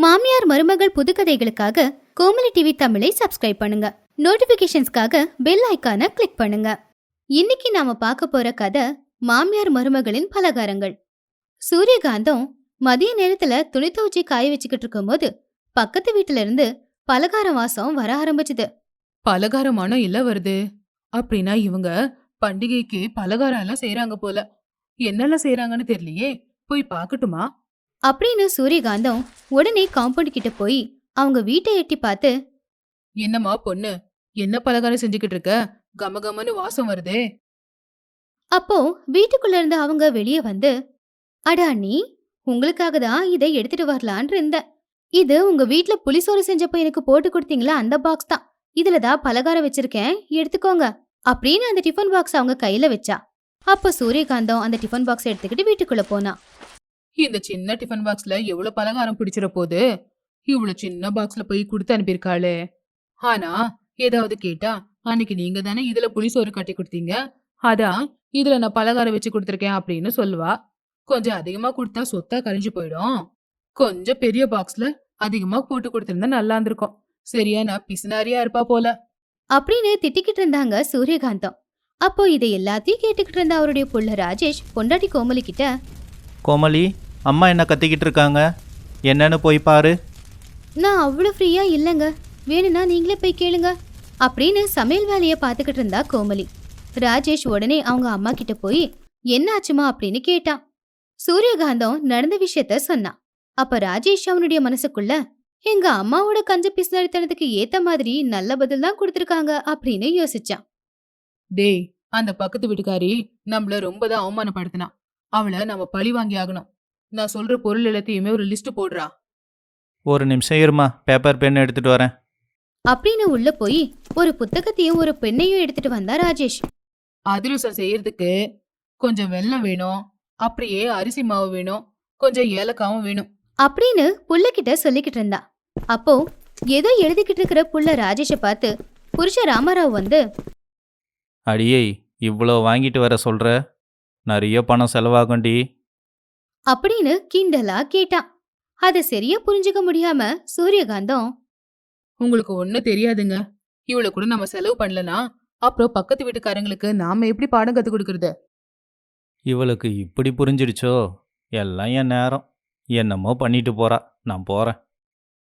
மாமியார் மருமகள் புதுக்கதைகளுக்காக கோமலி டிவி தமிழை சப்ஸ்கிரைப் பண்ணுங்க. நோட்டிபிகேஷன்ஸ்க்காக பெல் ஐகானை கிளிக் பண்ணுங்க. இன்னைக்கு நாம பார்க்க போற கதை மாமியார் மருமகளின் பலகாரங்கள். சூரியகாந்தம் மதிய நேரத்துல துணி துவச்சி காய வச்சுக்கிட்டு இருக்கும்போது பக்கத்து வீட்டுல இருந்து பலகார வாசம் வர ஆரம்பிச்சது. பலகாரமான இல்ல வருது. அப்படின்னா இவங்க பண்டிகைக்கு பலகாரம் எல்லாம் செய்யறாங்க போல. என்னெல்லாம் செய்யறாங்கன்னு தெரியலையே. போய் பார்க்கட்டுமா? அப்படின்னு சூரியகாந்தம் உடனே காம்பவுண்ட் கிட்ட போய் அவங்க வீட்டை எட்டி பார்த்து என்னம்மா பொண்ணு? என்ன பலகாரம் செஞ்சுக்கிட்டு இருக்க? கமகமன்னு வாசம் வருதே. அப்போ வீட்டுக்குள்ள இருந்து அவங்க வெளியே வந்து அட அண்ணி உங்களுக்காக தான் இதை எடுத்துட்டு வரலான் இருந்தேன் இது உங்க வீட்ல புளிசோறு செஞ்சப்ப எனக்கு போட்டு கொடுத்தீங்களா? அந்த பாக்ஸ் தான். இதுல தான் பலகாரம் வச்சிருக்கேன். எடுத்துக்கோங்க. அப்படின்னு அந்த டிஃபன் பாக்ஸ் அவங்க கையில வச்சா. அப்போ சூரியகாந்தம் அந்த டிஃபன் பாக்ஸ் எடுத்துக்கிட்டு வீட்டுக்குள்ள போனா. இந்த சின்ன டிஃபன் பாக்ஸ்ல எவ்வளவு பலகாரம் பிடிச்சிட போகுது இவ்வளவு சின்ன பாக்ஸ்ல போய் கொடுத்து அனுப்பியிருக்காளே. ஆனா ஏதாவது கேட்டா அன்னைக்கு நீங்க தானே இதுல புளிசோறு கட்டி கொடுத்தீங்க. அதான் இதுல நான் பலகாரம் வச்சு கொடுத்துருக்கேன் அப்படின்னு சொல்லுவா. கொஞ்சம் அதிகமா கொடுத்தா சொத்தா கரைஞ்சு போயிடும். கொஞ்சம் பெரிய பாக்ஸ்ல அதிகமா போட்டு கொடுத்திருந்தா நல்லா இருந்திருக்கும். சரியா நான் பிசுனாரியா இருப்பா போல. அப்படின்னு திட்டிக்கிட்டு இருந்தாங்க சூரியகாந்தம். அப்போ இதை எல்லாத்தையும் கேட்டுக்கிட்டு இருந்த அவருடைய புள்ள ராஜேஷ் பொண்டாட்டி கோமலி கிட்ட கோமலி அம்மா என்ன கத்திக்கிட்டு இருக்காங்க? என்னன்னு போய் பாரு. நான் அவ்வளோ ஃப்ரீயா இல்லைங்க. வேணும்னா நீங்களே போய் கேளுங்க. அப்படின்னு சமையல் வேலையை பார்த்துக்கிட்டு இருந்தா கோமலி. ராஜேஷ் உடனே அவங்க அம்மா கிட்ட போய் என்ன ஆச்சுமா? அப்படின்னு கேட்டான். சூரியகாந்தம் நடந்த விஷயத்த சொன்னான். அப்ப ராஜேஷ் அவனுடைய மனசுக்குள்ள எங்க அம்மாவோட கஞ்ச பிசுனரித்தனத்துக்கு ஏத்த மாதிரி நல்ல பதில் தான் கொடுத்துருக்காங்க அப்படின்னு யோசிச்சான். டேய் அந்த பக்கத்து வீட்டுக்காரி நம்மள ரொம்ப தான் அவமானப்படுத்தினா. அவளை நம்ம பழி வாங்கி ஆகணும். நான் சொல்ற பொருள் எல்லாத்தையுமே ஒரு லிஸ்ட் போடுறா. ஒரு நிமிஷம் இருமா பேப்பர் பென் எடுத்துட்டு வரேன். அப்படின்னு உள்ள போய் ஒரு புத்தகத்தையும் ஒரு பெண்ணையும் எடுத்துட்டு வந்தா ராஜேஷ். அதிரசம் செய்யறதுக்கு கொஞ்சம் வெல்லம் வேணும் அப்படியே அரிசி மாவு வேணும் கொஞ்சம் ஏலக்காவும் வேணும். அப்படின்னு புள்ளகிட்ட சொல்லிக்கிட்டு இருந்தா. அப்போ ஏதோ எழுதிக்கிட்டு இருக்கிற புள்ள ராஜேஷை பார்த்து புருஷ ராமராவ் வந்து அடியே இவ்வளோ வாங்கிட்டு வர சொல்ற? நிறைய பணம் செலவாகும்டி. அப்படின்னு கிண்டலா கேட்டான் அதை சரியா புரிஞ்சுக்க முடியாம சூரியகாந்தம் உங்களுக்கு ஒண்ணும் தெரியாதுங்க. இவ்வளவு கூட நம்ம செலவு பண்ணலனா அப்புறம் பக்கத்து வீட்டுக்காரங்களுக்கு நாம எப்படி பாடம் கத்து கொடுக்கறது? இவளுக்கு இப்படி புரிஞ்சிடுச்சோ? எல்லாம் என் நேரம். என்னமோ பண்ணிட்டு போறா. நான் போறேன்.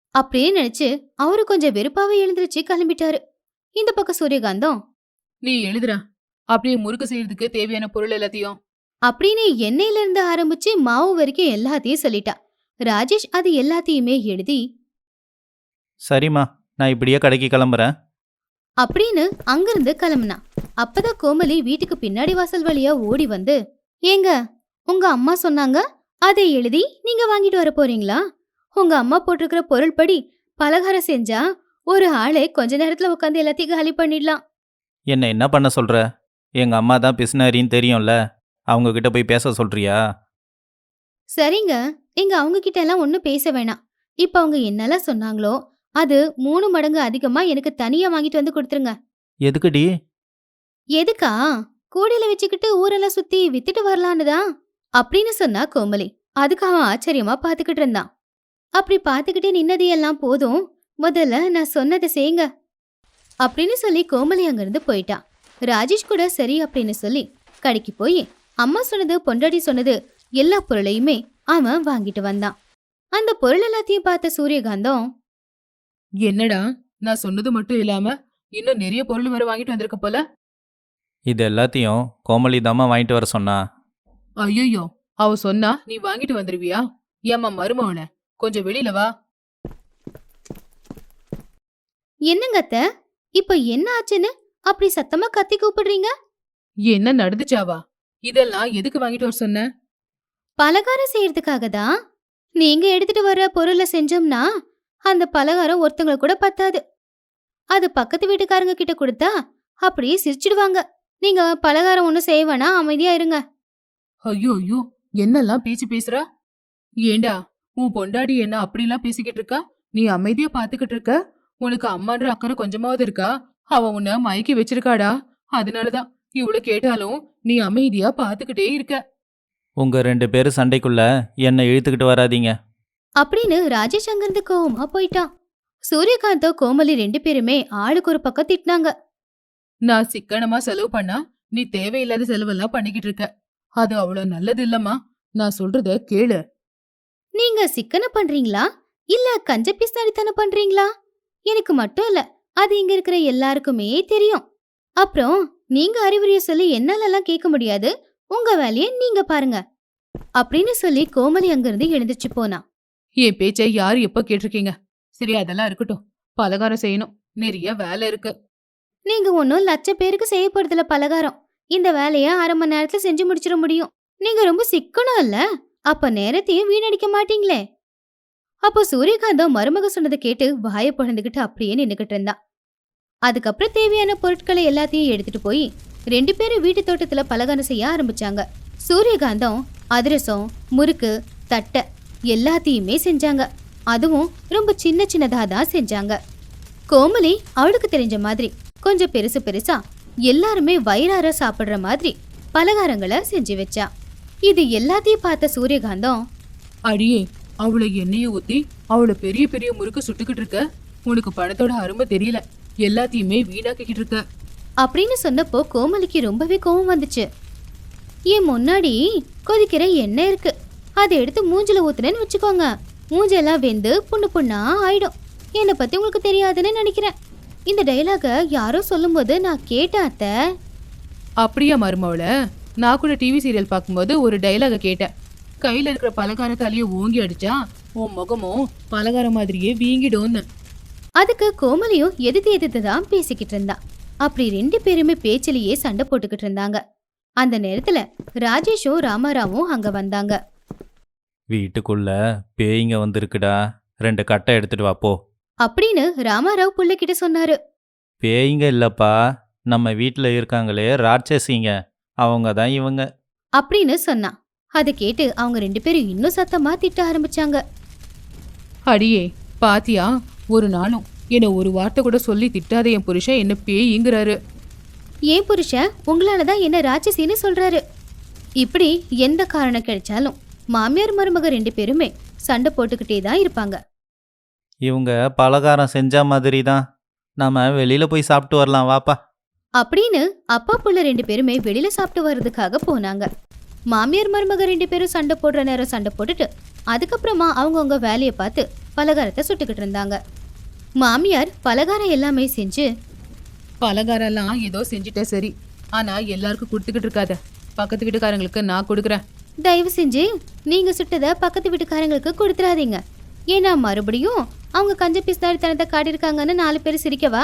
அப்படியே நினைச்சு அவரு கொஞ்சம் வெறுப்பாவே எழுந்திருச்சு கிளம்பிட்டாரு. இந்த பக்கம் சூரியகாந்தம். நீ எழுதுறா. அப்படியே முறுக்கு செய்யறதுக்கு தேவையான பொருள் எல்லாத்தையும் அப்படின்னு எண்ணெயில இருந்து ஆரம்பிச்சு மாவு வரைக்கும் எல்லாத்தையும் சொல்லிட்டா. ராஜேஷ் அது எல்லாத்தையுமே எழுதி சரிம்மா நான் இப்படியே கடைக்கு கிளம்புறேன். அப்படின்னு அங்கிருந்து கிளம்புனான் அப்பதான் கோமலி வீட்டுக்கு பின்னாடி வாசல் வழியா ஓடி வந்து ஏங்க உங்க அம்மா சொன்னாங்க அதை எழுதி நீங்க வாங்கிட்டு வர போறீங்களா? உங்க அம்மா போட்டிருக்கிற பொருள் படி பலகாரம் செஞ்சா ஒரு ஆளே கொஞ்ச நேரத்துல உட்காந்து எல்லாத்தையும் காலி பண்ணிடலாம். என்ன என்ன பண்ண சொல்ற? எங்க அம்மா தான் பிசினாரின்னு தெரியும்ல. அவங்க கிட்ட போய் பேச சொல்றியா? சரிங்க. இங்க அவங்க கிட்ட எல்லாம் ஒன்னும் பேச வேணாம். இப்ப அவங்க என்னெல்லாம் சொன்னாங்களோ அது மூணு மடங்கு அதிகமா எனக்கு தனியா வாங்கிட்டு வந்து கொடுத்துருங்க. எதுக்குடி? எதுக்கா? கூடையில வச்சுக்கிட்டு ஊரெல்லாம் சுத்தி வித்துட்டு வரலான்னுதான் அப்படின்னு சொன்னா கோமலி. அதுக்கு அவன் ஆச்சரியமா பாத்துக்கிட்டு இருந்தான். அப்படி பாத்துக்கிட்டே நின்னது எல்லாம் போதும். முதல்ல நான் சொன்னதை செய்யுங்க. அப்படின்னு சொல்லி கோமலி அங்கிருந்து போயிட்டான் ராஜேஷ் கூட சரி அப்படின்னு சொல்லி கடைக்கு போய் அம்மா சொன்னது பொண்டாடி சொன்னது எல்லா பொருளையுமே அவன் வாங்கிட்டு வந்தான். அந்த பொருள் எல்லாத்தையும் பார்த்த சூரியகாந்தம் என்னடா நான் சொன்னது மட்டும் இல்லாம இன்னும் நிறைய பொருள் வேற வாங்கிட்டு வந்திருக்க போல? இது எல்லாத்தையும் கோமலி தாம்மா வாங்கிட்டு வர சொன்னா. ஐயோ அவ சொன்னா நீ வாங்கிட்டு வந்துருவியா? ஏம்மா மருமவன கொஞ்சம் வெளியில வா. என்னங்க அத்தை? இப்ப என்ன ஆச்சுன்னு அப்படி சத்தமா கத்தி கூப்பிடுறீங்க? என்ன நடந்துச்சாவா? இதெல்லாம் எதுக்கு வாங்கிட்டு வர சொன்ன? பலகாரம் செய்யறதுக்காக தான் நீங்க எடுத்துட்டு வர பொருளை செஞ்சோம்னா அந்த பலகாரம் ஒருத்தங்களுக்கு கூட பத்தாது. அது பக்கத்து வீட்டுக்காரங்க கிட்ட கொடுத்தா அப்படியே சிரிச்சிடுவாங்க. நீங்க பலகாரம் ஒன்றும் செய்ய வேணாம் அமைதியா இருங்க. ஐயோ ஐயோ என்னெல்லாம் பேச்சு பேசுறா? ஏண்டா உன் பொண்டாடி என்ன அப்படிலாம் பேசிக்கிட்டு இருக்கா? நீ அமைதியா பாத்துக்கிட்டு இருக்க? உனக்கு அம்மான்ற அக்கறை கொஞ்சமாவது இருக்கா? அவ உன்னை மயக்கி வச்சிருக்காடா? அதனாலதான். இவ்வளவு கேட்டாலும் நீ அமைதியா பாத்துக்கிட்டே இருக்க. உங்க ரெண்டு பேரும் சண்டைக்குள்ள என்னை இழுத்துக்கிட்டு வராதீங்க. அப்படின்னு ராஜேஷ் அங்கிருந்து கோவமா போயிட்டான். சூரியகாந்தோ கோமலி ரெண்டு பேருமே ஆளுக்கு ஒரு பக்கம் திட்டினாங்க. நான் சிக்கனமா செலவு பண்ணா நீ தேவையில்லாத செலவெல்லாம் பண்ணிக்கிட்டு இருக்க. அது அவ்வளவு நல்லது இல்லம்மா. நான் சொல்றத கேளு. நீங்க சிக்கன பண்றீங்களா? இல்ல கஞ்ச பிஸ்தாடித்தனம் பண்றீங்களா? எனக்கு மட்டும் இல்ல அது இங்க இருக்கிற எல்லாருக்குமே தெரியும். அப்புறம் நீங்க அறிவுரைய சொல்லி என்னாலலாம் கேட்க முடியாது. உங்க வேலையை நீங்க பாருங்க. அப்படின்னு சொல்லி கோமலி அங்கிருந்து எழுந்திருச்சு போனா. என் பேச்சை யாரு எப்ப கேட்டிருக்கீங்க? சரி அதெல்லாம் இருக்கட்டும். பலகாரம் செய்யணும். நிறைய வேலை இருக்கு. நீங்க ஒன்னும் லட்ச பேருக்கு செய்ய போறதுல பலகாரம். இந்த வேலைய அரை மணி நேரத்துல செஞ்சு முடிச்சிட முடியும். நீங்க ரொம்ப சிக்கனம் இல்ல? அப்ப நேரத்தையும் வீணடிக்க மாட்டீங்களே? அப்போ சூரியகாந்தம் மருமக சொன்னதை கேட்டு வாயை பொழந்துகிட்டு அப்படியே நின்னுகிட்டு இருந்தா. அதுக்கப்புறம் தேவையான பொருட்களை எல்லாத்தையும் எடுத்துட்டு போய் ரெண்டு பேரும் வீட்டு தோட்டத்துல பலகாரம் செய்ய ஆரம்பிச்சாங்க. சூரியகாந்தம் அதிரசம் முறுக்கு தட்டை எல்லாத்தையுமே செஞ்சாங்க. அதுவும் ரொம்ப சின்ன சின்னதாக தான் செஞ்சாங்க. கோமலி அவளுக்கு தெரிஞ்ச மாதிரி கொஞ்சம் பெருசு பெருசா எல்லாருமே வயிறார சாப்பிடுற மாதிரி பலகாரங்களை செஞ்சு வச்சா. இது எல்லாத்தையும் பார்த்த சூரியகாந்தம் அடியே அவளை எண்ணெயை ஊத்தி அவளை பெரிய பெரிய முறுக்கு சுட்டுக்கிட்டு இருக்க? உனக்கு பணத்தோட அருமை தெரியல. எல்லாத்தையுமே வீணாக்கிக்கிட்டு இருக்க. அப்படின்னு சொன்னப்போ கோமலிக்கு ரொம்பவே கோவம் வந்துச்சு. என் முன்னாடி கொதிக்கிற எண்ணெய் இருக்கு. அதை எடுத்து மூஞ்சில ஊத்துனேன்னு வச்சுக்கோங்க. மூஞ்செல்லாம் வெந்து புண்ணு புண்ணா ஆயிடும். என்னை பத்தி உங்களுக்கு தெரியாதுன்னு நினைக்கிறேன். இந்த டைலாக யாரோ சொல்லும்போது நான் கேட்டேன் அத்தை. அப்படியா மருமவள? நான் கூட டிவி சீரியல் பார்க்கும்போது ஒரு டைலாக கேட்டேன். கையில இருக்கிற பலகாரத்தாலேயே ஓங்கி அடிச்சா உன் முகமும் பலகாரம் மாதிரியே வீங்கிடும்னு. அதுக்கு கோமலியும் எதிர்த்து எதிர்த்து தான் பேசிக்கிட்டு இருந்தா. அப்படி ரெண்டு பேருமே பேச்சிலேயே சண்டை போட்டுக்கிட்டு இருந்தாங்க. அந்த நேரத்துல ராஜேஷும் ராமாராவும் அங்க வந்தாங்க. வீட்டுக்குள்ள பேய்ங்க வந்திருக்குடா. ரெண்டு கட்டை எடுத்துட்டு வா போ. அப்படின்னு ராமாராவ் புள்ளக்கிட்ட சொன்னாரு. பேய்ங்க இல்லப்பா. நம்ம வீட்டில் இருக்காங்களே ராட்சசிங்க. அவங்க தான் இவங்க. அப்படின்னு சொன்னான் அதை கேட்டு அவங்க ரெண்டு பேரும் இன்னும் சத்தமா திட்ட ஆரம்பிச்சாங்க. அடியே பாத்தியா? ஒரு நாளும் என்ன ஒரு வார்த்தை கூட சொல்லி திட்டாத என் புருஷன் என்ன பேய்ங்கிறாரு. ஏன் புருஷன் உங்களால தான் என்ன ராட்சசின்னு சொல்றாரு. இப்படி எந்த காரணம் கிடைச்சாலும் மாமியார் மருமக ரெண்டு பேருமே சண்டை போட்டுக்கிட்டே தான் இருப்பாங்க. இவங்க பலகாரம் செஞ்ச மாதிரி தான் நம்ம வெளியில் போய் சாப்பிட்டு வரலாம் வாப்பா. அப்படின்னு அப்பா புள்ள ரெண்டு பேருமே வெளியில சாப்பிட்டு வர்றதுக்காக போனாங்க. மாமியார் மருமக ரெண்டு பேரும் சண்டை போடுற நேரம் சண்டை போட்டுட்டு அதுக்கப்புறமா அவங்கவுங்க வேலையை பார்த்து பலகாரத்தை சுட்டுக்கிட்டு இருந்தாங்க. மாமியார் பலகாரம் எல்லாமே செஞ்சு பலகாரம்லாம் ஏதோ செஞ்சுட்டேன் சரி. ஆனா எல்லாருக்கும் கொடுத்துக்கிட்டு இருக்காத. பக்கத்து வீட்டுக்காரங்களுக்கு நான் கொடுக்குறேன். தயவு செஞ்சு நீங்க சுட்டதை பக்கத்து வீட்டுக்காரங்களுக்கு கொடுத்துறாதீங்க. ஏன்னா மறுபடியும் அவங்க கஞ்ச பிஸ்தாடித்தனத்தை காட்டியிருக்காங்கன்னு நாலு பேர் சிரிக்கவா?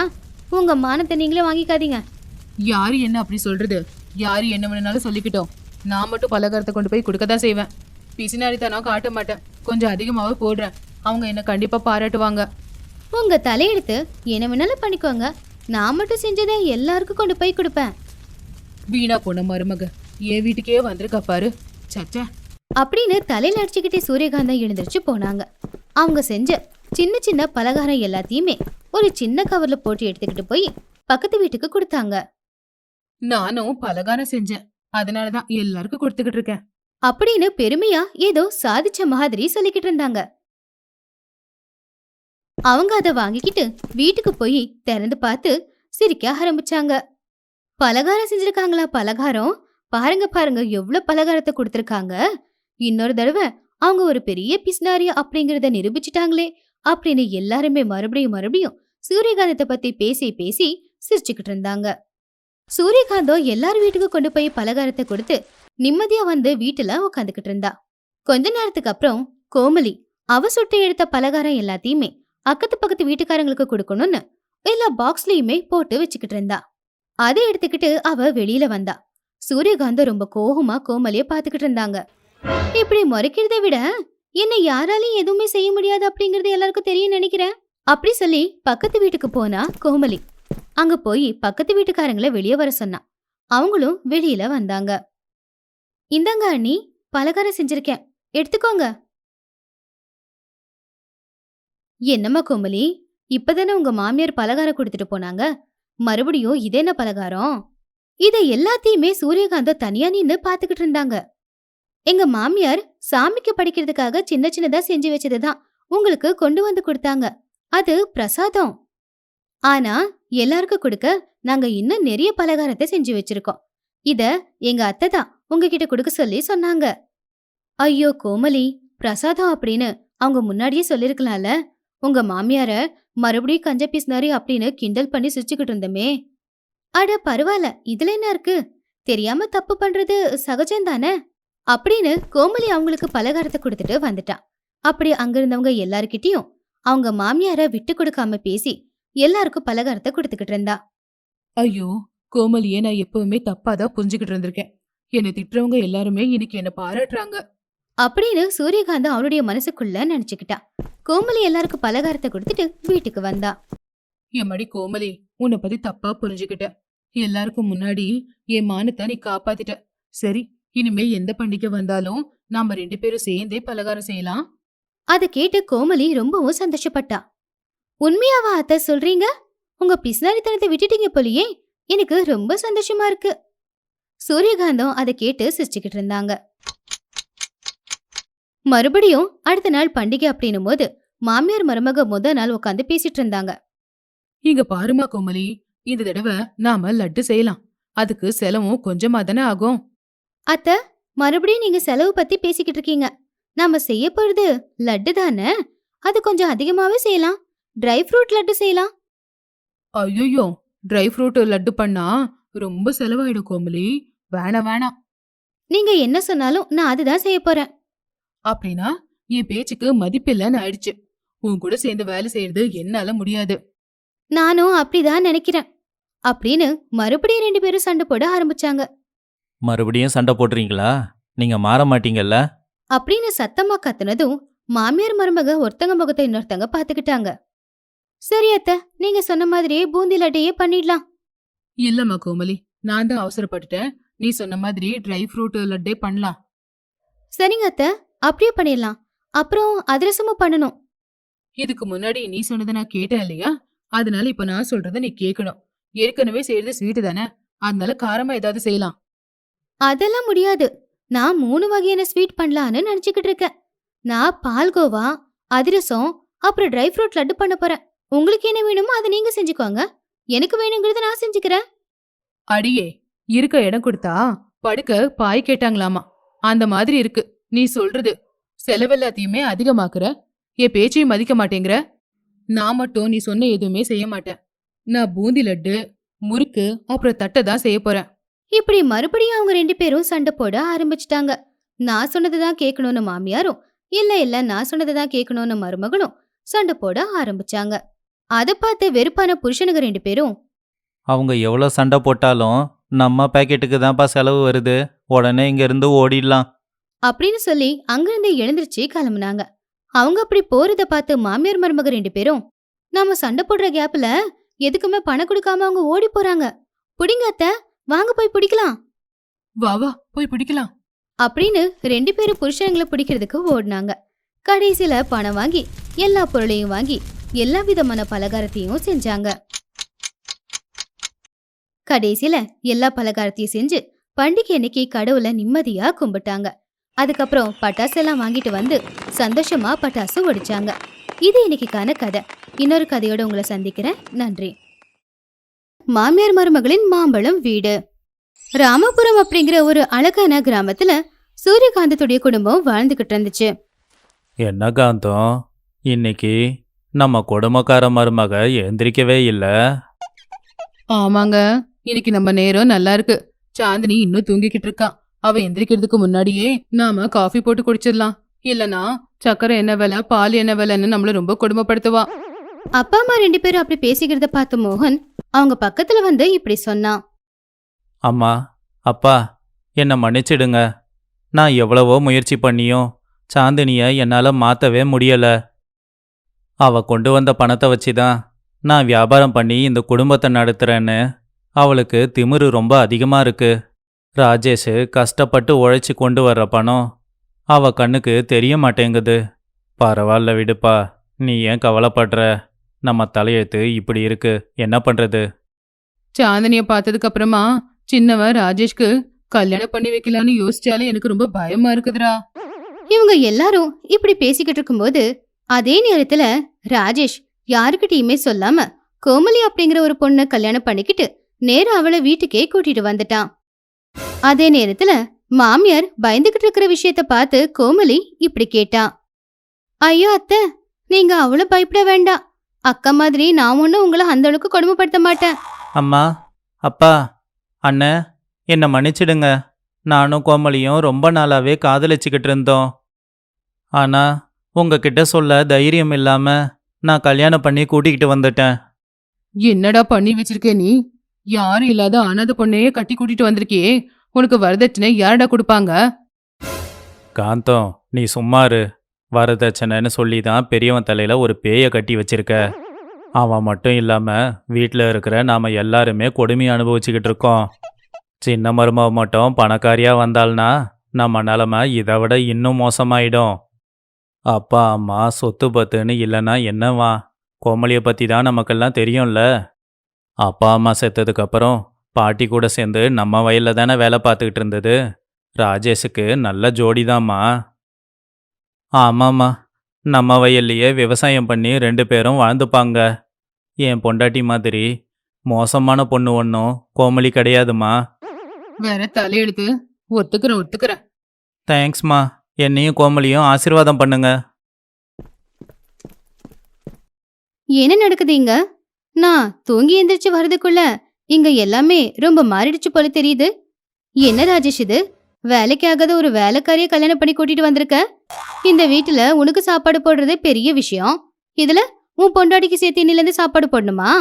உங்க மானத்தை நீங்களே வாங்கிக்காதீங்க. யாரு என்ன அப்படி சொல்றது? யாரு என்ன வேணும்னாலும் சொல்லிக்கிட்டோம். நான் மட்டும் பலகாரத்தை கொண்டு போய் கொடுக்க தான் செய்வேன். பிசினாரித்தனம் காட்ட மாட்டேன். கொஞ்சம் அதிகமாவே போடுறேன். அவங்க என்ன கண்டிப்பா பாராட்டுவாங்க. உங்க தலையெடுத்து என்ன வேணாலும் பண்ணிக்கோங்க. நான் மட்டும் செஞ்சதை எல்லாருக்கும் கொண்டு போய் கொடுப்பேன். வீணா போன மருமக என் வீட்டுக்கே வந்திருக்கா பாரு. சச்சா. அப்படின்னு தலையில அடிச்சுக்கிட்டே சூரியகாந்தம் எழுந்திருச்சு போனாங்க. அவங்க செஞ்ச சின்ன சின்ன பலகாரம் எல்லாத்தையுமே ஒரு சின்ன கவர்ல போட்டு எடுத்துக்கிட்டு போய் பக்கத்து வீட்டுக்கு கொடுத்தாங்க. நானும் பலகாரம் செஞ்சேன். அதனாலதான் எல்லாருக்கும் கொடுத்துக்கிட்டு இருக்கேன். அப்படின்னு பெருமையா ஏதோ சாதிச்ச மாதிரி சொல்லிக்கிட்டு இருந்தாங்க. அவங்க அதை வாங்கிக்கிட்டு வீட்டுக்கு போய் திறந்து பார்த்து சிரிக்க ஆரம்பிச்சாங்க. பலகாரம் செஞ்சிருக்காங்களா பலகாரம்? பாருங்க பாருங்க எவ்வளோ பலகாரத்தை கொடுத்துருக்காங்க. இன்னொரு தடவை அவங்க ஒரு பெரிய பிஸ்னாரி அப்படிங்கறத நிரூபிச்சிட்டாங்களே அப்படின்னு எல்லாருமே மறுபடியும் மறுபடியும் சூரியகாந்தத்தை பத்தி பேசி பேசி சிரிச்சுக்கிட்டு இருந்தாங்க. சூரியகாந்தம் எல்லார் வீட்டுக்கு கொண்டு போய் பலகாரத்தை கொடுத்து நிம்மதியா வந்து வீட்டுல உட்காந்துக்கிட்டு இருந்தா. கொஞ்ச நேரத்துக்கு அப்புறம் கோமலி அவ சுட்டு எடுத்த பலகாரம் எல்லாத்தையுமே அக்கத்து பக்கத்து வீட்டுக்காரங்களுக்கு கொடுக்கணும்னு எல்லா பாக்ஸ்லயுமே போட்டு வச்சுக்கிட்டு இருந்தா. அதை எடுத்துக்கிட்டு அவ வெளியில வந்தா. சூரியகாந்தம் ரொம்ப கோபமா கோமலிய பாத்துக்கிட்டு இருந்தாங்க. இப்படி முறைக்கிறதை விட என்ன யாராலையும் எதுவுமே செய்ய முடியாது அப்படிங்கறது எல்லாருக்கும் தெரியும் நினைக்கிறேன். அப்படி சொல்லி பக்கத்து வீட்டுக்கு போனா கோமலி அங்க போய் பக்கத்து வீட்டுக்காரங்கள வெளியே வர சொன்னா. அவங்களும் வெளியில வந்தாங்க. இந்தாங்க அண்ணி பலகாரம் செஞ்சிருக்கேன். எடுத்துக்கோங்க. என்னம்மா கோமலி? இப்பதானே உங்க மாமியார் பலகாரம் கொடுத்துட்டு போனாங்க. மறுபடியும் இது என்ன பலகாரம்? இதை எல்லாத்தையுமே சூரியகாந்தம் தனியா நின்னு பாத்துக்கிட்டு இருந்தாங்க. எங்க மாமியார் சாமிக்கு படிக்கிறதுக்காக சின்ன சின்னதா செஞ்சு வச்சதுதான் உங்களுக்கு கொண்டு வந்து கொடுத்தாங்க. அது பிரசாதம். ஆனா எல்லாருக்கும் கொடுக்க நாங்க இன்னும் நிறைய பலகாரத்தை செஞ்சு வச்சிருக்கோம். இத எங்க அத்தை தான் உங்ககிட்ட கொடுக்க சொல்லி சொன்னாங்க. ஐயோ கோமலி பிரசாதம் அப்படின்னு அவங்க முன்னாடியே சொல்லிருக்கலாம்ல உங்க மாமியார மறுபடியும் கஞ்ச பீஸ்னாரி அப்படின்னு கிண்டல் பண்ணி சிரிச்சுக்கிட்டு இருந்தோமே. அட பரவாயில்ல இதுல என்ன இருக்கு? தெரியாம தப்பு பண்றது சகஜம் தானே? அப்படின்னு கோமலி அவங்களுக்கு பலகாரத்தை கொடுத்துட்டு வந்துட்டான் அப்படி அங்க இருந்தவங்க எல்லார்கிட்டயும் அவங்க மாமியார விட்டு கொடுக்காம பேசி எல்லாருக்கும் பலகாரத்தை கொடுத்துக்கிட்டு இருந்தா. ஐயோ கோமலியே நான் எப்பவுமே தப்பாதான் புரிஞ்சுக்கிட்டு இருந்திருக்கேன். என்னை திட்டுறவங்க எல்லாருமே இன்னைக்கு என்ன பாராட்டுறாங்க. அப்படின்னு சூரியகாந்தம் அவனுடைய மனசுக்குள்ள நினைச்சுக்கிட்டான் கோமலி எல்லாருக்கும் பலகாரத்தை கொடுத்துட்டு வீட்டுக்கு வந்தா. எம்மடி கோமலி உன்னை பத்தி தப்பா புரிஞ்சுக்கிட்ட. எல்லாருக்கும் முன்னாடி என் மானத்தை நீ காப்பாத்திட்ட. சரி இனிமே எந்த பண்டிகை வந்தாலும் நாம ரெண்டு பேரும் சேர்ந்தே பலகாரம் செய்யலாம். அதை கேட்டு கோமலி ரொம்பவும் சந்தோஷப்பட்டா. உண்மையாவா அத்தை சொல்றீங்க? உங்க பிசினாரித்தனத்தை விட்டுட்டீங்க போலியே. எனக்கு ரொம்ப சந்தோஷமா இருக்கு. சூரியகாந்தம் அதை கேட்டு சிரிச்சுக்கிட்டு இருந்தாங்க. மறுபடியும் அடுத்த நாள் பண்டிகை அப்படின்னும் போது மாமியார் மருமக முத நாள் உட்காந்து பேசிட்டு இருந்தாங்க. இங்க பாருமா கோமலி இந்த தடவை நாம லட்டு செய்யலாம். அதுக்கு செலவும் கொஞ்சமா தானே ஆகும். அத்த மறுபடியும் நீங்க செலவு பத்தி பேசிக்கிட்டு இருக்கீங்க. நாம செய்ய போறது லட்டு தானே? அது கொஞ்சம் அதிகமாவே செய்யலாம். ட்ரை ஃப்ரூட் லட்டு செய்யலாம். ஐயோ ட்ரை ஃப்ரூட் லட்டு பண்ணா ரொம்ப செலவாயிடும் கோமலி வேணாம் வேணாம். நீங்க என்ன சொன்னாலும் நான் அதுதான் செய்ய போறேன். அப்படின்னா என் பேச்சுக்கு மதிப்பில்லைன்னு ஆயிடுச்சு. உன் கூட சேர்ந்து வேலை செய்யறது என்னால முடியாது. நானும் அப்படிதான் நினைக்கிறேன். அப்படின்னு மறுபடியும் ரெண்டு பேரும் சண்டை போட ஆரம்பிச்சாங்க. மறுபடியும் சண்டை போடுறீங்களா? நீங்க மாற மாட்டீங்கல்ல? அப்படின்னு சத்தமா கத்துனதும் மாமியார் மருமக ஒருத்தங்க முகத்தை இன்னொருத்தங்க பாத்துக்கிட்டாங்க சரி அத்த நீங்க சொன்ன மாதிரியே பூந்தி லட்டையே பண்ணிடலாம். இல்லம்மா கோமலி நான் தான் அவசரப்பட்டுட்டேன். நீ சொன்ன மாதிரி ட்ரை ஃப்ரூட் லட்டே பண்ணலாம். சரிங்க அத்த. அப்படியே பண்ணிடலாம். அப்புறம் அதிரசமும் பண்ணணும். இதுக்கு முன்னாடி நீ சொன்னதை நான் கேட்டேன் இல்லையா? அதனால இப்ப நான் சொல்றத நீ கேட்கணும். ஏற்கனவே செய்யறது ஸ்வீட்டு தானே? அதனால காரமா ஏதாவது செய்யலாம். அதெல்லாம் முடியாது. நான் மூணு வகையான ஸ்வீட் பண்ணலான்னு நினைச்சுக்கிட்டு இருக்கேன். நான் பால்கோவா அதிரசம் அப்புறம் ட்ரை ஃப்ரூட் லட்டு பண்ண போறேன். உங்களுக்கு என்ன வேணுமோ அதை நீங்க செஞ்சுக்கோங்க. எனக்கு வேணுங்கிறத நான் செஞ்சுக்கிறேன். அடியே இருக்க இடம் கொடுத்தா படுக்க பாய் கேட்டாங்களாமா? அந்த மாதிரி இருக்கு. நீ சொல்றது செலவெல்லாத்தையுமே அதிகமாக்குற? என் பேச்சையும் மதிக்க மாட்டேங்கிற? நான் மட்டும் நீ சொன்ன எதுவுமே செய்ய மாட்டேன். நான் பூந்தி லட்டு முறுக்கு அப்புறம் தட்டை தான் செய்ய போறேன். இப்படி மறுபடியும் அவங்க ரெண்டு பேரும் சண்டை போட ஆரம்பிச்சிட்டாங்க. நான் சொன்னதுதான் கேட்கணும்னு மாமியாரும் இல்ல இல்ல நான் சொன்னதுதான் கேட்கணும்னு மருமகளும் சண்டை போட ஆரம்பிச்சாங்க. அதை பார்த்து வெறுப்பான புருஷனுங்க ரெண்டு பேரும் அவங்க எவ்வளோ சண்டை போட்டாலும் நம்ம பேக்கெட்டுக்கு தான்ப்பா செலவு வருது. உடனே இங்கேருந்து ஓடிடலாம். அப்படின்னு சொல்லி அங்கிருந்து எழுந்திருச்சு கிளம்புனாங்க. அவங்க அப்படி போறத பார்த்து மாமியார் மருமக ரெண்டு பேரும் நாம சண்டை போடுற கேப்ல எதுக்குமே பணம் கொடுக்காம அவங்க ஓடி போறாங்க. புடிங்க அத்தை வாங்க போய் பிடிக்கலாம். வா வா போய் பிடிக்கலாம். அப்படின்னு ரெண்டு பேரும் புருஷங்களை பிடிக்கிறதுக்கு ஓடினாங்க. கடைசியில பணம் வாங்கி எல்லா பொருளையும் வாங்கி எல்லா விதமான பலகாரத்தையும் செஞ்சாங்க. கடைசியில எல்லா பலகாரத்தையும் செஞ்சு பண்டிகை அன்னைக்கு கடவுளை நிம்மதியா கும்பிட்டாங்க. அதுக்கப்புறம் பட்டாசு எல்லாம் வாங்கிட்டு வந்து சந்தோஷமா பட்டாசு ஒடிச்சாங்க. இது இன்னைக்குக்கான கதை. இன்னொரு கதையோட உங்களை சந்திக்கிறேன். நன்றி. மாமியார் மருமகளின் மாம்பழம் வீடு. ராமபுரம் அப்படிங்கிற ஒரு அழகான கிராமத்துல சூரியகாந்தத்துடைய குடும்பம் வாழ்ந்துகிட்டு இருந்துச்சு. என்ன காந்தம்? இன்னைக்கு நம்ம குடும்பக்கார மருமக எந்திரிக்கவே இல்லை. ஆமாங்க இன்னைக்கு நம்ம நேரம் நல்லா இருக்கு. சாந்தினி இன்னும் தூங்கிக்கிட்டு இருக்கா. அவ எந்திரிக்கிறதுக்கு முன்னாடியே நாம காஃபி போட்டு குடிச்சிடலாம். இல்லனா சக்கரை என்ன விலை பால் என்ன விலைன்னு நம்மள ரொம்ப கொடுமைப்படுத்துவா. அப்பா அம்மா ரெண்டு பேரும் அப்படி பேசிக்கிறத பார்த்த மோகன் அவங்க பக்கத்துல வந்து இப்படி சொன்னான். அம்மா அப்பா என்னை மன்னிச்சிடுங்க. நான் எவ்வளவோ முயற்சி பண்ணியும் சாந்தினியை என்னால் மாற்றவே முடியல. அவ கொண்டு வந்த பணத்தை வச்சு தான் நான் வியாபாரம் பண்ணி இந்த குடும்பத்தை நடத்துகிறேன்னு அவளுக்கு திமிரு ரொம்ப அதிகமாக இருக்கு. ராஜேஷ் கஷ்டப்பட்டு உழைச்சி கொண்டு வர்ற பணம் அவ கண்ணுக்கு தெரிய மாட்டேங்குது. பரவாயில்ல விடுப்பா நீ ஏன் கவலைப்படுற? நம்ம தலையெழுத்து இப்படி இருக்கு. என்ன பண்ணுறது சாந்தினிய பார்த்ததுக்கு அப்புறமா சின்னவன் ராஜேஷ்க்கு கல்யாணம் பண்ணி வைக்கலான்னு யோசிச்சாலே எனக்கு ரொம்ப பயமா இருக்குதுடா. இவங்க எல்லாரும் இப்படி பேசிக்கிட்டு இருக்கும்போது அதே நேரத்துல ராஜேஷ் யாருக்கிட்டயுமே சொல்லாம கோமலி அப்படிங்கிற ஒரு பொண்ணை கல்யாணம் பண்ணிக்கிட்டு நேரா அவளை வீட்டுக்கே கூட்டிட்டு வந்துட்டான். அதே நேரத்துல மாமியார் பயந்துகிட்டு இருக்கிற விஷயத்த பார்த்து கோமலி இப்படி கேட்டா. ஐயோ அத்தை நீங்க அவ்வளவு பயப்பட வேண்டாம். அக்கா மாதிரி நான் ஒன்னும் உங்களை அந்த அளவுக்கு கொடுமைப்படுத்த மாட்டேன். அம்மா அப்பா அண்ணே என்னை மன்னிச்சிடுங்க. நானும் கோமலியும் ரொம்ப நாளாவே காதலிச்சுக்கிட்டு இருந்தோம். ஆனா உங்ககிட்ட சொல்ல தைரியம் இல்லாம நான் கல்யாணம் பண்ணி கூட்டிக்கிட்டு வந்துட்டேன். என்னடா பண்ணி வச்சிருக்க நீ? யாரும் இல்லாத அனாத பொண்ணையே கட்டி கூட்டிட்டு வந்திருக்கியே. உனக்கு வரதட்சணை யாரடா கொடுப்பாங்க? காந்தம் நீ சும்மாரு. வரதட்சணைன்னு சொல்லி தான் பெரியவன் தலையில ஒரு பேயை கட்டி வச்சிருக்க. அவன் மட்டும் இல்லாம வீட்டில் இருக்கிற நாம எல்லாருமே கொடுமை அனுபவிச்சுக்கிட்டு இருக்கோம். சின்ன மருமக மட்டும் பணக்காரியா வந்தாள்னா நம்ம நிலமை இதை விட இன்னும் மோசமாயிடும். அப்பா அம்மா சொத்து பத்துன்னு இல்லைன்னா என்னவா? கோமலியை பற்றி தான் நமக்கெல்லாம் தெரியும்ல. அப்பா அம்மா செத்ததுக்கு அப்புறம் பாட்டி கூட சேர்ந்து நம்ம வயலில் தானே வேலை பார்த்துக்கிட்டு இருந்தது. ராஜேஷுக்கு நல்ல ஜோடிதாம்மா. ஆமாம்மா நம்ம வயல்லையே விவசாயம் பண்ணி ரெண்டு பேரும் வாழ்ந்துப்பாங்க. என் பொண்டாட்டி மாதிரி மோசமான பொண்ணு ஒன்றும் கோமலி கிடையாதுமா வேற தலையெடுத்து ஒத்துக்கிறேன் ஒத்துக்கிறேன். தேங்க்ஸ்மா என்னையும் கோமலியும் ஆசீர்வாதம் பண்ணுங்க. என்ன நடக்குது இங்க? நான் தூங்கி எந்திரிச்சு வர்றதுக்குள்ள இங்க எல்லாமே ரொம்ப மாறிடுச்சு போல தெரியுது. என்ன ராஜேஷ் இது? வேலைக்கு ஆகாத ஒரு வேலைக்காரிய கல்யாணம் பண்ணி கூட்டிட்டு வந்திருக்க? இந்த வீட்டுல உனக்கு சாப்பாடு போடுறதே பெரிய விஷயம். இதுல உன் பொண்டாட்டிக்கு சேர்த்து இன்னில இருந்து சாப்பாடு போடணுமா?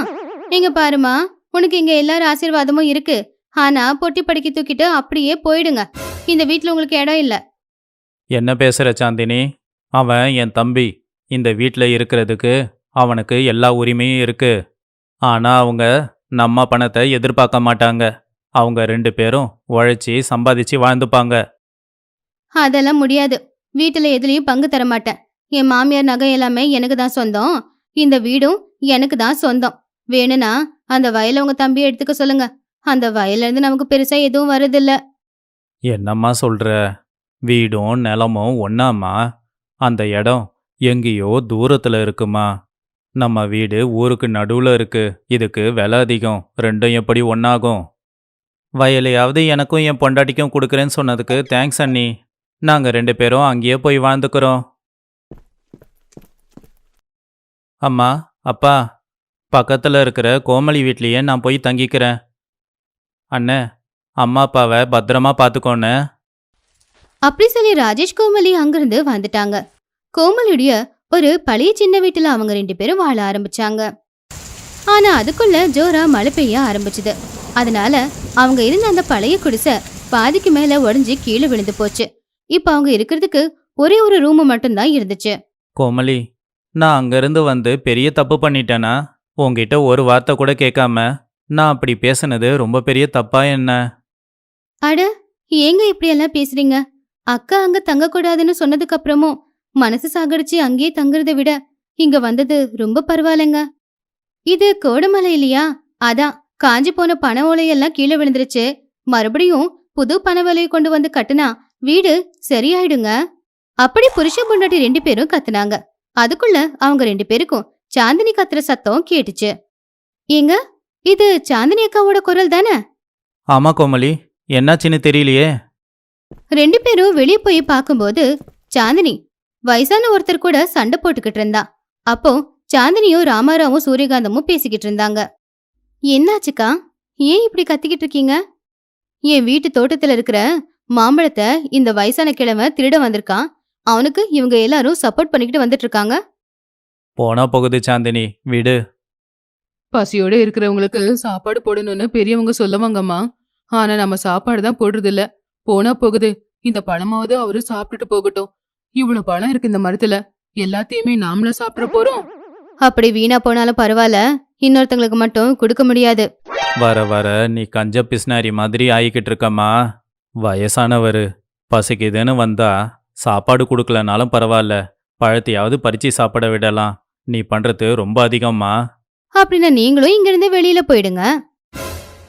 இங்க பாருமா உனக்கு இங்க எல்லாரும் ஆசீர்வாதமும் இருக்கு. ஆனா பொட்டி படிக்க தூக்கிட்டு அப்படியே போயிடுங்க. இந்த வீட்டுல உங்களுக்கு இடம் இல்ல. என்ன பேசுகிற சாந்தினி? அவன் என் தம்பி. இந்த வீட்டில் இருக்கிறதுக்கு அவனுக்கு எல்லா உரிமையும் இருக்கு. ஆனால் அவங்க நம்ம பணத்தை எதிர்பார்க்க மாட்டாங்க. அவங்க ரெண்டு பேரும் உழைச்சி சம்பாதிச்சு வாழ்ந்துப்பாங்க. அதெல்லாம் முடியாது. வீட்டுல எதுலயும் பங்கு தர மாட்டேன். என் மாமியார் நகை எல்லாமே எனக்கு தான் சொந்தம். இந்த வீடும் எனக்கு தான் சொந்தம். வேணும்னா அந்த வயலை உங்க தம்பியை எடுத்துக்க சொல்லுங்க. அந்த வயல்ல இருந்து நமக்கு பெருசா எதுவும் வருதில்ல என்னம்மா சொல்ற? வீடும் நிலமும் ஒன்னாம்மா அந்த இடம் எங்கேயோ தூரத்துல இருக்குமா? நம்ம வீடு ஊருக்கு நடுவுல இருக்கு. இதுக்கு விலை அதிகம். ரெண்டும் எப்படி ஒன்னாகும் வயலையாவது எனக்கும் என் பொண்டாட்டிக்கும் கொடுக்குறேன்னு சொன்னதுக்கு தேங்க்ஸ் அண்ணி. நாங்க ரெண்டு பேரும் அங்கேயே போய் வாழ்ந்துக்கிறோம். அம்மா அப்பா பக்கத்துல இருக்கிற கோமலி வீட்லயே நான் போய் தங்கிக்கிறேன். அண்ணே அம்மா அப்பாவை பத்திரமா பார்த்துக்கோண்ணே. அப்படி சொல்லி ராஜேஷ் கோமலி அங்கிருந்து வந்துட்டாங்க. கோமலியுடைய ஒரு பழைய சின்ன வீட்டுல அவங்க ரெண்டு பேரும் வாழ ஆரம்பிச்சாங்க. ஆனா அதுக்குள்ள ஜோரா மழை பெய்ய ஆரம்பிச்சுது. அதனால அவங்க இருந்த அந்த பழைய குடிசை பாதிக்கு மேல உடைஞ்சு கீழே விழுந்து போச்சு. இப்ப அவங்க இருக்கிறதுக்கு ஒரே ஒரு ரூம் மட்டும்தான் இருந்துச்சு. கோமலி நான் அங்கேருந்து வந்து பெரிய தப்பு பண்ணிட்டேனா? உங்ககிட்ட ஒரு வார்த்தை கூட கேட்காம நான் அப்படி பேசுனது ரொம்ப பெரிய தப்பா என்ன? அட ஏங்க இப்படி எல்லாம் பேசுறீங்க? அக்கா அங்க தங்கக்கூடாதுன்னு சொன்னதுக்கு அப்புறமும் மனசு சாகடிச்சு அங்கேயே தங்குறதை விட இங்க வந்தது ரொம்ப பரவாயில்லைங்க. இது கோடமலை இல்லையா? அதான் காஞ்சி போன பனை ஓலையெல்லாம் கீழே விழுந்துருச்சு. மறுபடியும் புது பனை ஓலையை கொண்டு வந்து கட்டுனா வீடு சரியாயிடுங்க. அப்படி புருஷ பொண்டாட்டி ரெண்டு பேரும் கத்துனாங்க. அதுக்குள்ள அவங்க ரெண்டு பேருக்கும் சாந்தினி கத்துற சத்தம் கேட்டுச்சு. ஏங்க இது சாந்தினி அக்காவோட குரல் தானே? ஆமா கோமலி என்னாச்சுன்னு தெரியலையே. ரெண்டு பேரும் வெளியே போய் பார்க்கும்போது சாந்தினி வயசான ஒருத்தர் கூட சண்டை போட்டுக்கிட்டு இருந்தா. அப்போ சாந்தினியும் ராமாராவும் சூரியகாந்தமும் பேசிக்கிட்டு இருந்தாங்க. என்னாச்சுக்கா? ஏன் இப்படி கத்திக்கிட்டு இருக்கீங்க? என் வீட்டு தோட்டத்துல இருக்கிற மாம்பழத்தை இந்த வயசான கிழமை திருட வந்திருக்கான் அவனுக்கு இவங்க எல்லாரும் சப்போர்ட் பண்ணிக்கிட்டு வந்துட்டு இருக்காங்க. போனா போகுது சாந்தினி. விடு. பசியோட இருக்கிறவங்களுக்கு சாப்பாடு போடணும்னு பெரியவங்க சொல்லுவாங்கம்மா. ஆனா நம்ம சாப்பாடு தான் போடுறது இல்ல போனா போகுது. இந்த பழமாவது அவரு சாப்பிட்டுட்டு போகட்டும். இவ்வளவு பழம் இருக்கு இந்த மரத்துல. எல்லாத்தையுமே நாமள சாப்பிட போறோம். அப்படி வீணா போனாலும் பரவாயில்ல. இன்னொருத்தங்களுக்கு மட்டும் கொடுக்க முடியாது. வர வர நீ கஞ்ச பிஸ்னாரி மாதிரி ஆயிக்கிட்டு இருக்கம்மா. வயசானவர். பசிக்குதுன்னு வந்தா சாப்பாடு கொடுக்கலனாலும் பரவாயில்ல. பழத்தையாவது பறிச்சு சாப்பிட விடலாம். நீ பண்றது ரொம்ப அதிகம்மா. அப்படின்னா நீங்களும் இங்கிருந்து வெளியில போயிடுங்க.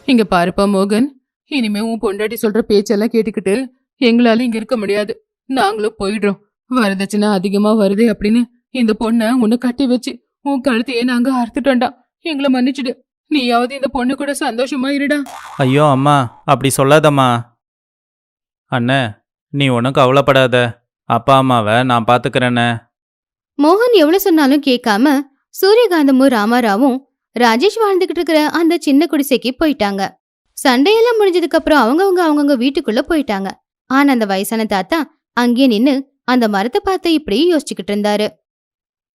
இங்க பாருப்பா மோகன். இனிமே உன் பொண்டாட்டி சொல்ற பேச்செல்லாம் கேட்டுக்கிட்டு எங்களால இங்க இருக்க முடியாது. நாங்களும் போயிடுறோம். வரதட்சணை அதிகமா வருதே அப்படின்னு இந்த பொண்ணை உன்னை கட்டி வச்சு உன் கழுத்தையே நாங்க அறுத்துட்டோம்டா. எங்களை மன்னிச்சிடு. நீயாவது இந்த பொண்ணு கூட சந்தோஷமா இருடா. ஐயோ அம்மா அப்படி சொல்லாதம்மா. அண்ணே நீ ஒன்றும் கவலைப்படாத. அப்பா அம்மாவை நான் பார்த்துக்கிறேண்ணே மோகன் எவ்வளவு சொன்னாலும் கேட்காம சூரியகாந்தமும் ராமாராவும் ராஜேஷ் வாழ்ந்துகிட்டு இருக்கிற அந்த சின்ன குடிசைக்கு போயிட்டாங்க. சண்டையெல்லாம் முடிஞ்சதுக்கு அப்புறம் அவங்கவங்க அவங்கவங்க வீட்டுக்குள்ள போயிட்டாங்க. ஆனா அந்த வயசான தாத்தா அங்கேயே நின்னு அந்த மரத்தை பார்த்து இப்படி யோசிச்சுக்கிட்டு இருந்தாரு.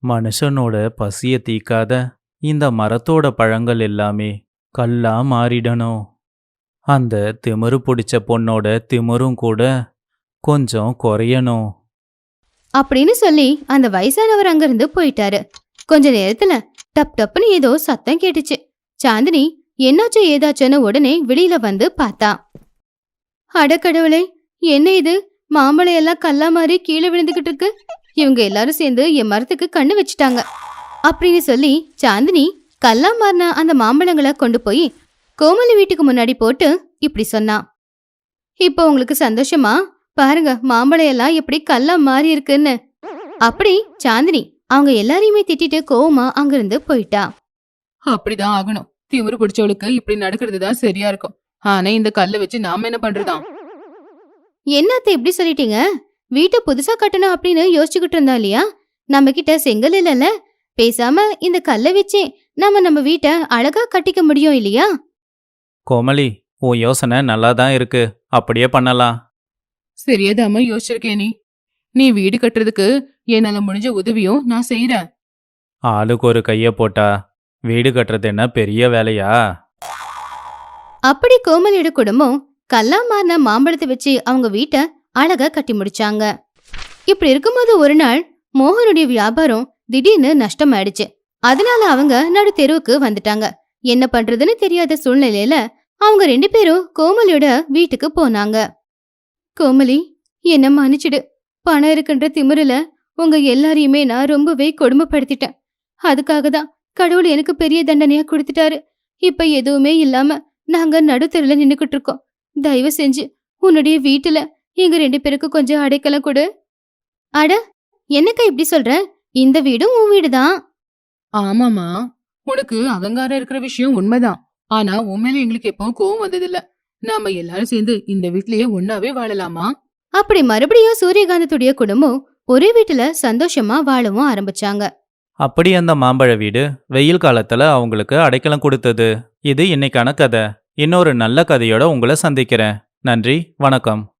மனுஷனோட பசிய தீக்காத இந்த மரத்தோட பழங்கள் எல்லாமே கல்லா மாறிடணும். அந்த திமிரு பிடிச்ச பொண்ணோட திமிரும் கூட கொஞ்சம் குறையணும். அப்படின்னு சொல்லி அந்த வயசானவர் அங்கிருந்து போயிட்டாரு. கொஞ்ச நேரத்துல டப் டப்னு ஏதோ சத்தம் கேட்டுச்சு. சாந்தினி என்னாச்சோ ஏதாச்சோன்னு உடனே வெளியில வந்து பார்த்தா. அடக்கடவுளே என்ன இது? மாம்பழம் எல்லாம் கல்லா மாதிரி கீழே விழுந்துகிட்டு இருக்கு. இவங்க எல்லாரும் சேர்ந்து என் மரத்துக்கு கண்ணு வச்சுட்டாங்க. அப்படின்னு சொல்லி சாந்தினி கல்லா மாறின அந்த மாம்பழங்களை கொண்டு போய் கோமலி வீட்டுக்கு முன்னாடி போட்டு இப்படி சொன்னா. இப்போ உங்களுக்கு சந்தோஷமா? பாருங்க மாம்பழம் எல்லாம் எப்படி கல்லா மாறி இருக்குன்னு. அப்படி சாந்தினி அவங்க எல்லாரையுமே திட்டிட்டு கோவமா அங்கிருந்து போயிட்டா. அப்படிதான் ஆகணும். திமுரு பிடிச்சவளுக்கு இப்படி நடக்கிறது தான் சரியா இருக்கும். ஆனா இந்த கல்லை வச்சு நாம என்ன பண்றதாம்? என்னத்த இப்படி சொல்லிட்டீங்க? வீட்டை புதுசா கட்டணும் அப்படின்னு யோசிச்சுக்கிட்டு இருந்தா இல்லையா? நம்ம கிட்ட செங்கல் இல்லைல்ல. பேசாம இந்த கல்லை வச்சே நம்ம நம்ம வீட்டை அழகா கட்டிக்க முடியும் இல்லையா? கோமலி உன் யோசனை நல்லா தான் இருக்கு. அப்படியே பண்ணலாம். சரியாதாம யோசிச்சிருக்கேன் நீ. நீ வீடு கட்டுறதுக்கு என்னால முடிஞ்ச உதவியும் நான் செய்யறேன் ஆளுக்கு ஒரு கையை போட்டா வீடு கட்டுறது என்ன பெரிய வேலையா? அப்படி கோமலியோட குடும்பம் கல்லா மாறின மாம்பழத்தை வச்சு அவங்க வீட்டை அழகா கட்டி முடிச்சாங்க. இப்படி இருக்கும்போது ஒரு நாள் மோகனுடைய வியாபாரம் திடீர்னு நஷ்டம் ஆயிடுச்சு அதனால அவங்க நடு தெருவுக்கு வந்துட்டாங்க. என்ன பண்றதுன்னு தெரியாத சூழ்நிலையில அவங்க ரெண்டு பேரும் கோமலியோட வீட்டுக்கு போனாங்க. கோமலி என்ன மன்னிச்சிடு. பணம் இருக்குன்ற திமிருல உங்க எல்லாரையுமே நான் ரொம்பவே கொடுமைப்படுத்திட்டேன். அதுக்காக தான் கடவுள் எனக்கு பெரிய தண்டனையா கொடுத்துட்டாரு. இப்ப எதுவுமே இல்லாம நாங்க நடுத்தெருல நின்னுக்கிட்டு இருக்கோம். தயவு செஞ்சு உன்னுடைய வீட்டுல எங்க ரெண்டு பேருக்கு கொஞ்சம் அடைக்கலம் கொடு. அட என்னக்கா இப்படி சொல்ற? இந்த வீடும் உன் வீடுதான். ஆமாமா உனக்கு அகங்காரம் இருக்கிற விஷயம் உண்மைதான். ஆனா உண்மையில எங்களுக்கு எப்பவும் கோவம் வந்ததில்ல. நாம எல்லாரும் சேர்ந்து இந்த வீட்லயே ஒன்னாவே வாழலாமா? அப்படி மறுபடியும் சூரியகாந்தத்துடைய குடும்பம் ஒரே வீட்டுல சந்தோஷமா வாழவும் ஆரம்பிச்சாங்க. அப்படி அந்த மாம்பழ வீடு வெயில் காலத்துல அவங்களுக்கு அடைக்கலம் கொடுத்தது. இது இன்னைக்கான கதை. இன்னொரு நல்ல கதையோட உங்களை சந்திக்கிறேன். நன்றி வணக்கம்.